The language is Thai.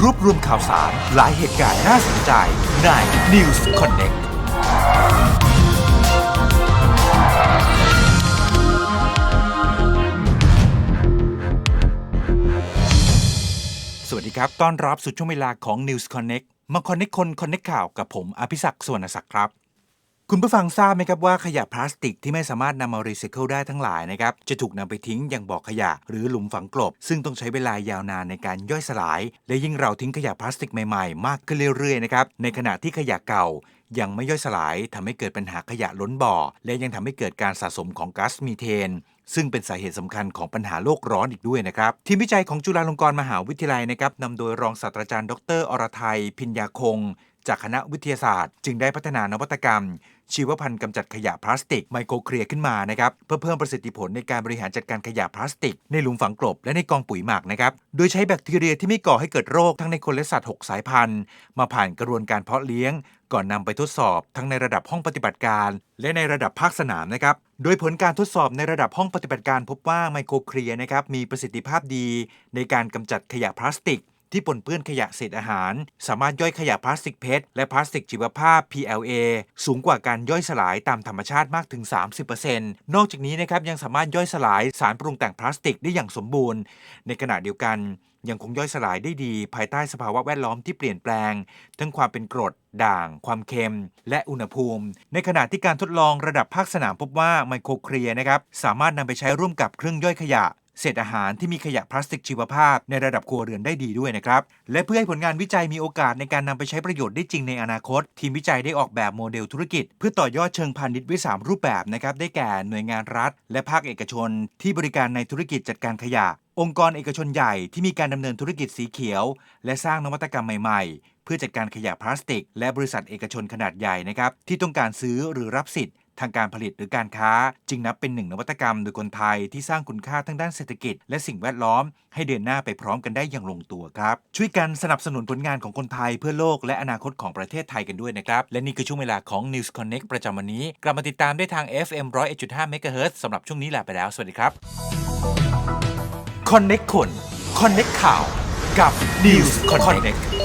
รวบรวมข่าวสาร หลายเหตุการณ์น่าสนใจใน News Connect สวัสดีครับ ต้อนรับสู่ช่วงเวลาของ News Connect มา Connect คน Connect ข่าวกับผม อภิศักดิ์สวนศักดิ์ครับ คุณผู้ฟังทราบไหมครับว่าขยะพลาสติกที่ไม่สามารถนำมารีไซเคิลได้ทั้งหลายนะครับจะถูกนำไปทิ้งยังบ่อขยะ หรือหลุมฝังกลบ ซึ่งต้องใช้เวลายาวนานในการย่อยสลาย และยิ่งเราทิ้งขยะพลาสติกใหม่ๆ มากขึ้นเรื่อยๆนะครับในขณะที่ขยะเก่ายังไม่ย่อยสลายทำให้เกิดปัญหาขยะล้นบ่อ และยังทำให้เกิดการสะสมของก๊าซมีเทน ซึ่งเป็นสาเหตุสำคัญของปัญหาโลกร้อนอีกด้วยนะครับ ทีมวิจัยของจุฬาลงกรณ์มหาวิทยาลัยนะครับนำโดยรองศาสตราจารย์ ดร อรไทยพิญญาคง จากคณะวิทยาศาสตร์ จึงได้พัฒนานวัตกรรม ชีวพันธุ์กำจัดขยะพลาสติกไมโครเคลียร์ขึ้นมานะครับเพื่อเพิ่มประสิทธิผลในการบริหารจัดการขยะพลาสติก ในหลุมฝังกลบและในกองปุ๋ยหมักนะครับโดยใช้แบคทีเรียที่ไม่ก่อให้เกิดโรคทั้งในคนและสัตว์ 6 สายพันธุ์ มาผ่านกระบวนการเพาะเลี้ยง ก่อนนำไปทดสอบทั้งในระดับห้องปฏิบัติการ และในระดับภาคสนามนะครับโดยผลการทดสอบในระดับห้องปฏิบัติการพบว่าไมโครเคลียร์นะครับมีประสิทธิภาพดี ในการกำจัดขยะพลาสติก ที่ปนเปื้อนขยะเศษอาหาร สามารถย่อยขยะพลาสติกเพชรและพลาสติกชีวภาพ PLA สูงกว่าการย่อยสลายตามธรรมชาติมากถึง 30%นอกจากนี้นะครับยังสามารถย่อยสลายสารปรุงแต่งพลาสติกได้อย่างสมบูรณ์ ในขณะเดียวกันยังคงย่อยสลายได้ดี ภายใต้สภาวะแวดล้อมที่เปลี่ยนแปลง ทั้งความเป็นกรด ด่าง ความเค็ม และอุณหภูมิ ในขณะที่การทดลองระดับภาคสนามพบว่าไมโครเคลียนะครับสามารถนำไปใช้ร่วมกับเครื่องย่อยขยะ เศษอาหารที่มีขยะพลาสติกชีวภาพในระดับครัวเรือนได้ดีด้วยนะครับ และเพื่อให้ผลงานวิจัยมีโอกาสในการนำไปใช้ประโยชน์ได้จริงในอนาคต ทีมวิจัยได้ออกแบบโมเดลธุรกิจ เพื่อต่อยอดเชิงพาณิชย์ไว้ 3 รูปแบบนะครับได้แก่หน่วยงานรัฐ และภาคเอกชน ที่บริการในธุรกิจจัดการขยะ องค์กรเอกชนใหญ่ที่มีการดำเนินธุรกิจสีเขียว และสร้างนวัตกรรมใหม่ๆ เพื่อจัดการขยะพลาสติก และบริษัทเอกชนขนาดใหญ่นะครับที่ต้องการซื้อหรือรับสิทธิ ทางการผลิตหรือการค้า จึงนับเป็นหนึ่งนวัตกรรมโดยคนไทยที่สร้างคุณค่าทั้งด้านเศรษฐกิจ และสิ่งแวดล้อม ให้เดินหน้าไปพร้อมกันได้อย่างลงตัวครับ ช่วยกันสนับสนุนผลงานของคนไทยเพื่อโลกและอนาคตของประเทศไทยกันด้วยนะครับ และนี่คือช่วงเวลาของ News Connect ประจำวันนี้ กลับมาติดตามได้ทาง FM 101.5 MHz สำหรับช่วงนี้ลาไปแล้ว สวัสดีครับ Connect คน Connect ข่าวกับ News Connect